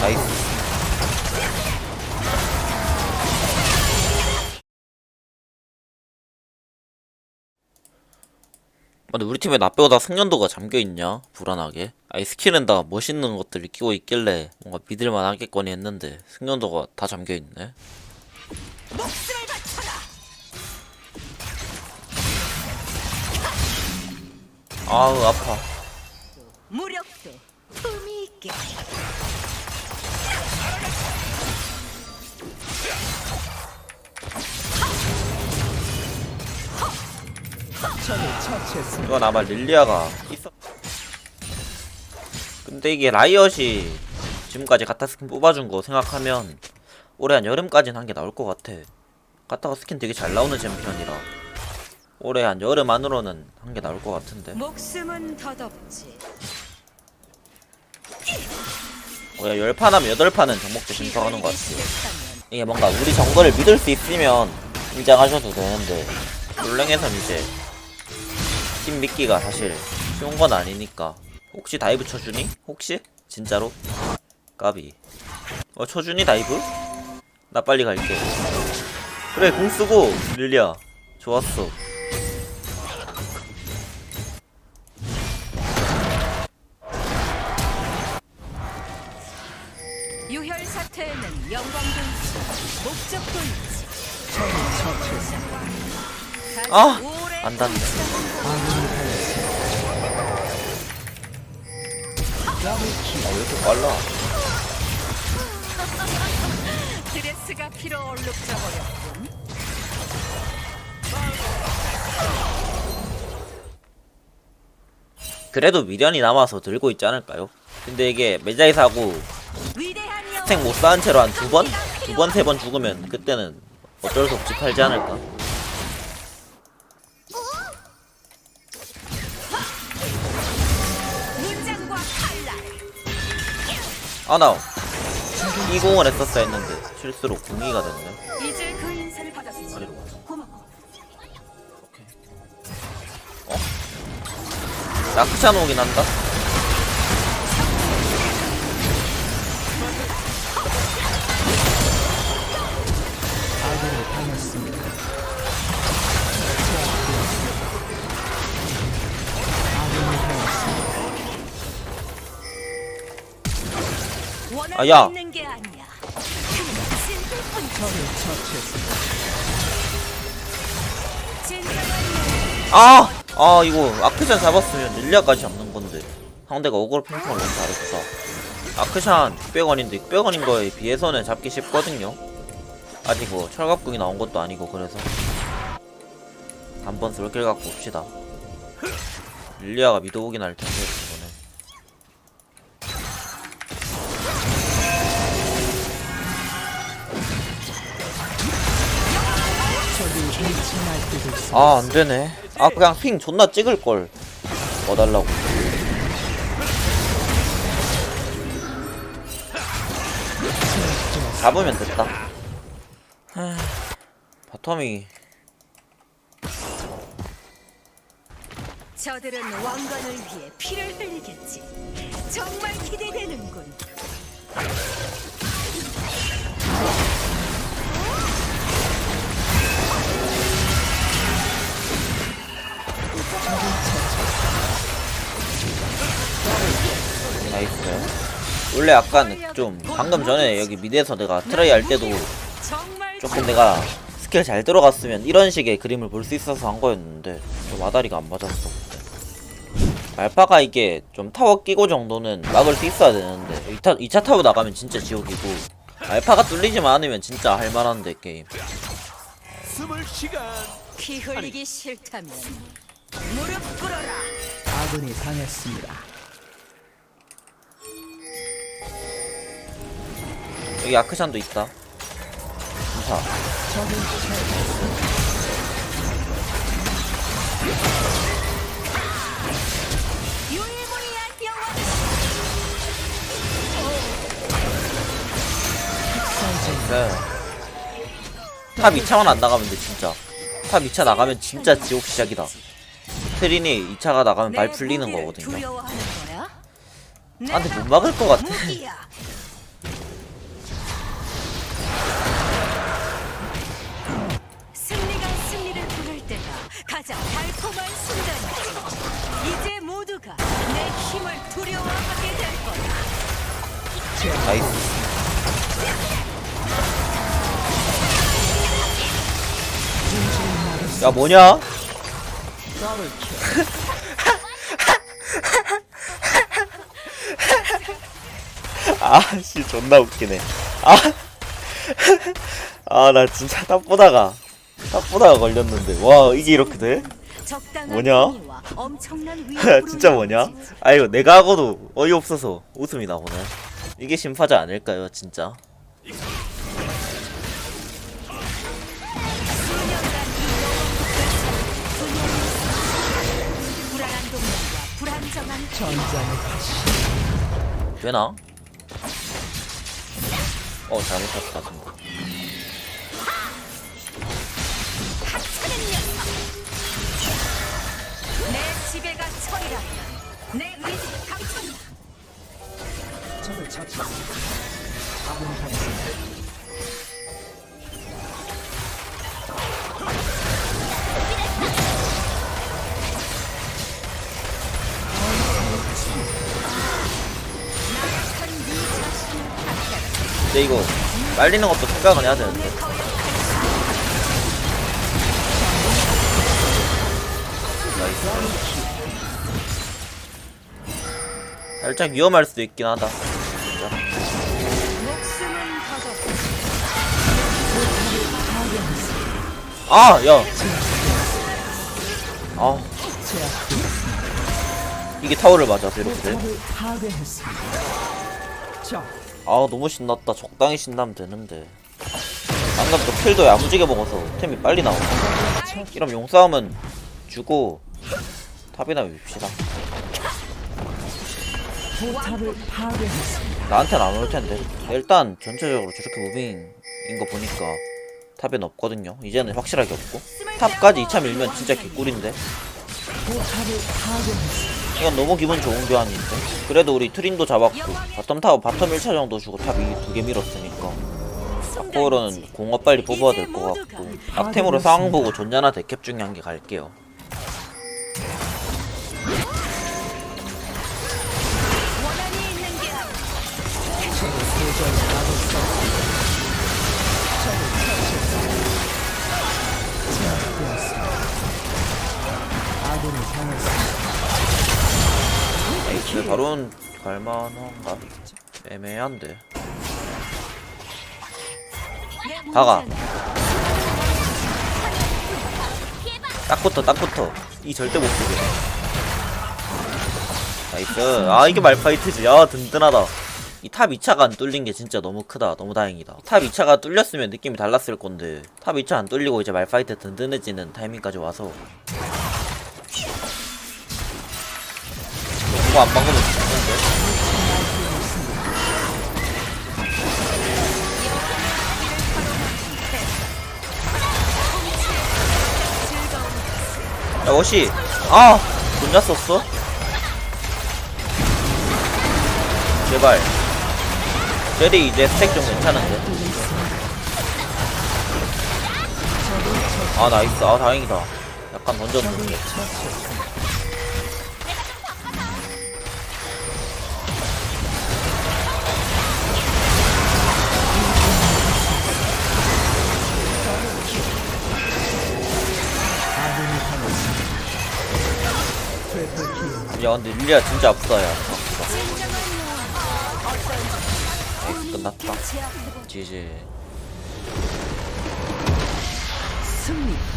나이스 근데 우리 팀에 나 빼고 다 승련도가 잠겨있냐? 불안하게 아니 스킬은 다 멋있는 것들을 끼고 있길래 뭔가 믿을만 하겠거니 했는데 승련도가 다 잠겨있네. 아우 아파 무력도 품이 있게. 이건 아마 릴리아가 있어. 근데 이게 라이엇이 지금까지 가타 스킨 뽑아준 거 생각하면 올해 한 여름까지는 한 게 나올 것 같아. 가타가 스킨 되게 잘 나오는 챔피언이라 올해 한 여름 안으로는 한 게 나올 것 같은데. 목숨은 덧없지. 뭐야 열판 하면 여덟 판은 정목대 신청하는 것 같아. 이게 뭔가 우리 정글을 믿을 수 있으면 인정하셔도 되는데 롤랭에선 이제 팀 믿기가 사실 쉬운 건 아니니까 혹시 다이브 쳐주니? 혹시? 진짜로? 까비 어 쳐주니 다이브? 나 빨리 갈게 그래 공 쓰고 릴리아 좋았어 유혈 사태에는 영광도 있지, 목적도 있지. 다시 아! 안 닿네. 아 왜 이렇게 빨라 드레스가 피로 얼룩져 버렸군. 그래도 미련이 남아서 들고 있지 않을까요? 근데 이게 매자이 사고 위대한 영. 스택 못 쌓은 채로 한 두 번? 두 번, 세 번 죽으면 그때는 어쩔 수 없이 팔지 않을까? 아, 나, 이 공을 했었어야 했는데, 실수로 궁이가 됐네. 이제 그 인사를 받았으니 아래로 가자. 고마워. 오케이. 어? 낙찬 오긴 한다? 아, 야. 아! 아, 이거, 아크샨 잡았으면 릴리아까지 잡는 건데. 상대가 어그로 핑퐁을 너무 잘했어. 아크샨 600원인데 600원인 거에 비해서는 잡기 쉽거든요. 아직 뭐, 철갑궁이 나온 것도 아니고, 그래서. 한번 쏠길 갖고 봅시다. 릴리아가 미드 오긴 할 텐데, 아, 안 되네. 아, 그냥 핑 존나 찍을걸. 뭐 달라고. 잡으면 됐다. 하, 바텀이 저들은 왕관을 위해 피를 흘리겠지. 정말 기대되는군. 원래 약간 좀 방금 전에 여기 미드에서 내가 트라이 할 때도 조금 내가 스킬 잘 들어갔으면 이런 식의 그림을 볼 수 있어서 한 거였는데 좀 아다리가 안 맞았어. 말파가 이게 좀 타워 끼고 정도는 막을 수 있어야 되는데 2차, 2차 타워 나가면 진짜 지옥이고 알파가 뚫리지만 않으면 진짜 할만한데 게임 숨을 시간 피 흘리기 싫다면 무릎 꿇어라. 아군이 당했습니다. 여기 아크샨도 있다 영원. 네. 탑 2차만 안 나가면 돼 진짜 탑 2차 나가면 진짜 지옥 시작이다 트린이 2차가 나가면 말내 풀리는 거거든요? 아 근데 못 막을 것 같아 가장 달콤한 순간이지. 이제 모두가 내 힘을 두려워하게 될 거야. 나이스 야 뭐냐? 아씨 존나 웃기네 아 아 나 진짜 딱 보다가 딱 보다가 걸렸는데 와 이게 이렇게 돼? 뭐냐? 진짜 뭐냐? 아 이거 내가 하고도 어이없어서 웃음이 나오네 이게 심파자 아닐까요 진짜 되나? 어 잘못했다 정말 근데 이거 말리는 것도 생각은 해야 되는데. 나이스. 살짝 위험할 수도 있긴 하다 거둬. 아! 야! 아 이게 타워를 맞아서 이렇게 아 너무 신났다 적당히 신나면 되는데 방금 또 킬도 야무지게 먹어서 템이 빨리 나오네 이러면 용싸움은 주고 탑이나 밉시다 포탑을 파괴했습니다. 나한테는 안 올 텐데. 일단 전체적으로 저렇게 무빙인 거 보니까 탑엔 없거든요. 이제는 확실하게 없고. 탑까지 2차 밀면 진짜 개꿀인데. 이건 너무 기분 좋은 교환인데. 그래도 우리 트린도 잡았고 바텀 타워 바텀 1차 정도 주고 탑 2개 밀었으니까. 앞으로는 공업 빨리 뽑아야 될 것 같고 악템으로 상황 보고 존냐나 데캡 중에 한 개 갈게요 에이스 바론 갈만한가? 애매한데. 내 다가. 딱 붙어 딱 붙어. 이 절대 못 쓰게. 나이스. 아 이게 말파이트지. 아 든든하다. 이탑 2차가 안 뚫린 게 진짜 너무 크다. 너무 다행이다. 탑 2차가 뚫렸으면 느낌이 달랐을 건데. 탑 2차 안 뚫리고 이제 말파이트 든든해지는 타이밍까지 와서 이거 안 막으면 죽는데. 야 어시. 아 혼자 썼어? 제발. 젤이 이제 스택 좀 괜찮은데? 아 나이스. 아 다행이다. 약간 던졌는데 야 근데 릴리아 진짜 아프다 야. 영혼 나이스 끝났다. 지지. 승리.